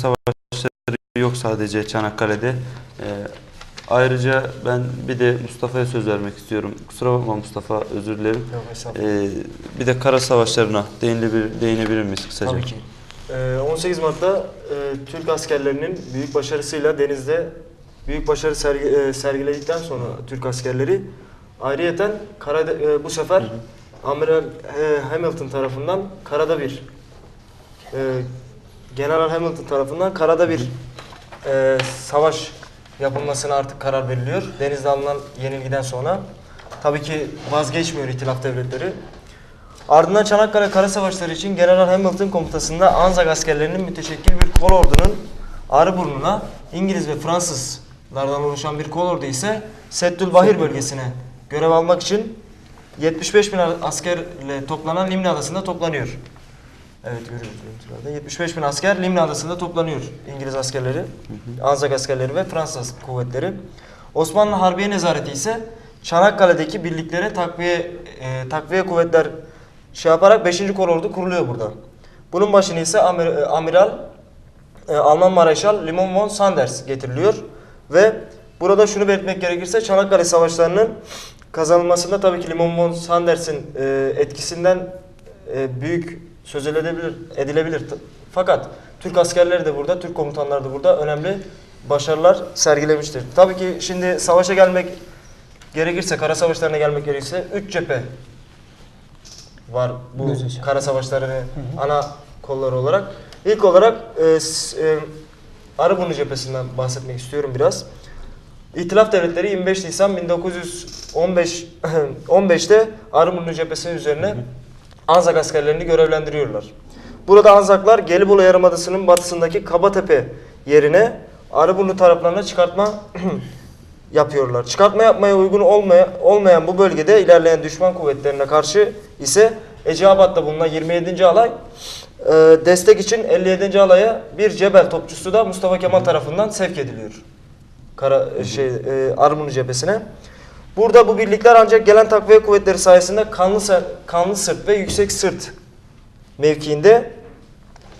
savaşları yok sadece Çanakkale'de. Ee, ayrıca ben bir de Mustafa'ya söz vermek istiyorum. Kusura bakma Mustafa, özür dilerim. Yok estağfurullah. Ee, bir de kara savaşlarına değinebilir, değinebilir miyiz kısaca? Tabii ki. Ee, 18 Mart'ta e, Türk askerlerinin büyük başarısıyla denizde büyük başarı sergi, e, sergiledikten sonra Türk askerleri ayrıyeten karada, e, bu sefer Amiral e, Hamilton tarafından karada bir e, General Hamilton tarafından karada bir e, savaş yapılmasına artık karar veriliyor. Denizde alınan yenilgiden sonra. Tabii ki vazgeçmiyor İtilaf devletleri. Ardından Çanakkale Kara Savaşları için General Hamilton komutasında Anzak askerlerinin müteşekkil bir kol ordunun Arıburnu'na İngiliz ve Fransızlardan oluşan bir kol ordu ise Seddülbahir bölgesine görev almak için 75 bin askerle toplanan Limni Adası'nda toplanıyor. Evet görüyoruz görüntülerde. 75 bin asker Limni Adası'nda toplanıyor. İngiliz askerleri, Anzak askerleri ve Fransız kuvvetleri. Osmanlı Harbiye Nezareti ise Çanakkale'deki birliklere takviye e, takviye kuvvetler şey yaparak 5. Kolordu kuruluyor burada. Bunun başını ise Amir- e, Amiral e, Alman Mareşal Limon von Sanders getiriliyor ve burada şunu belirtmek gerekirse Çanakkale Savaşları'nın kazanılmasında tabii ki Limon von Sanders'in e, etkisinden e, büyük söz edilebilir, edilebilir. Fakat Türk askerleri de burada, Türk komutanları da burada önemli başarılar sergilemiştir. Tabii ki şimdi savaşa gelmek gerekirse, kara savaşlarına gelmek gerekirse 3 cephe var bu Gözyaşı. kara savaşlarının ana kolları olarak. İlk olarak e, e, Arıburnu cephesinden bahsetmek istiyorum biraz. İtilaf devletleri 25 Nisan 1915 15'te Arıburnu cephesinin üzerine Anzak askerlerini görevlendiriyorlar. Burada Anzaklar Gelibolu Yarımadası'nın batısındaki Kabatepe yerine Arıburnu taraflarına çıkartma yapıyorlar. Çıkartma yapmaya uygun olmaya, olmayan bu bölgede ilerleyen düşman kuvvetlerine karşı ise Eceabat'ta bulunan 27. alay e, destek için 57. alaya bir cebel topçusu da Mustafa Kemal tarafından sevk ediliyor. Kara e, şey e, Armunu cephesine. Burada bu birlikler ancak gelen takviye kuvvetleri sayesinde kanlı kanlı sırt ve yüksek sırt mevkiinde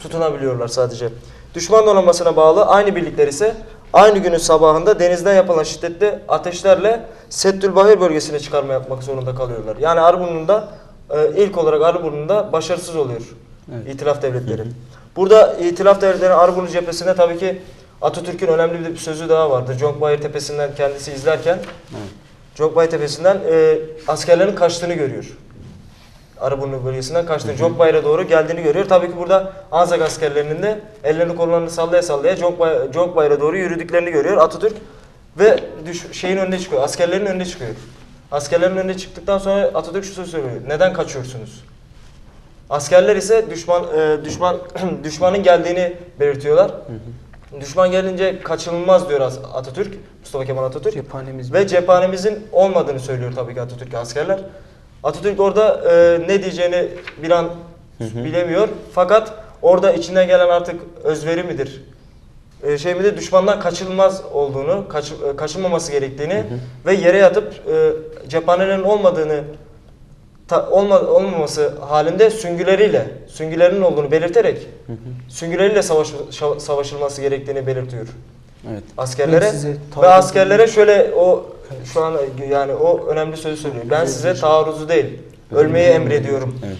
tutunabiliyorlar sadece. Düşman donanmasına bağlı aynı birlikler ise aynı günün sabahında denizden yapılan şiddetli ateşlerle Settülbahir bölgesine çıkarma yapmak zorunda kalıyorlar. Yani Arıburnu'nda e, ilk olarak Arıburnu'nda başarısız oluyor Evet. İtilaf devletleri. Burada İtilaf devletlerinin Arıburnu cephesinde tabii ki Atatürk'ün önemli bir sözü daha vardır. Jonkbayır tepesinden kendisi izlerken Evet. Jonkbayır tepesinden e, askerlerin kaçtığını görüyor. Arıburnu bölgesinden kaçtığını, Jonkbayır'a doğru geldiğini görüyor. Tabii ki burada Anzak askerlerinin de ellerini kollarını sallaya sallaya Jonkbay- Jonkbayır'a doğru yürüdüklerini görüyor Atatürk. Ve düş, şeyin önüne çıkıyor, askerlerin önüne çıkıyor. Askerlerin önüne çıktıktan sonra Atatürk şu sözü söylüyor. Neden kaçıyorsunuz? Askerler ise düşman e, düşman düşmanın geldiğini belirtiyorlar. Düşman gelince kaçınılmaz diyor Atatürk, Mustafa Kemal Atatürk. Cephanemiz Ve cephanemizin olmadığını söylüyor tabii ki Atatürk askerler. Atatürk orada e, ne diyeceğini bir an bilemiyor. Fakat orada içinden gelen artık özveri midir? E, şey midir? Düşmandan kaçınılmaz olduğunu, kaç, e, kaçınmaması gerektiğini ve yere yatıp e, cephanelerin olmadığını olma, olmaması halinde süngüleriyle, süngülerinin olduğunu belirterek süngüleriyle savaş, savaşılması gerektiğini belirtiyor Evet. askerlere ve askerlere şöyle o şu an yani o önemli sözü söylüyor. Ben size taarruzu değil, ölmeyi emrediyorum Evet.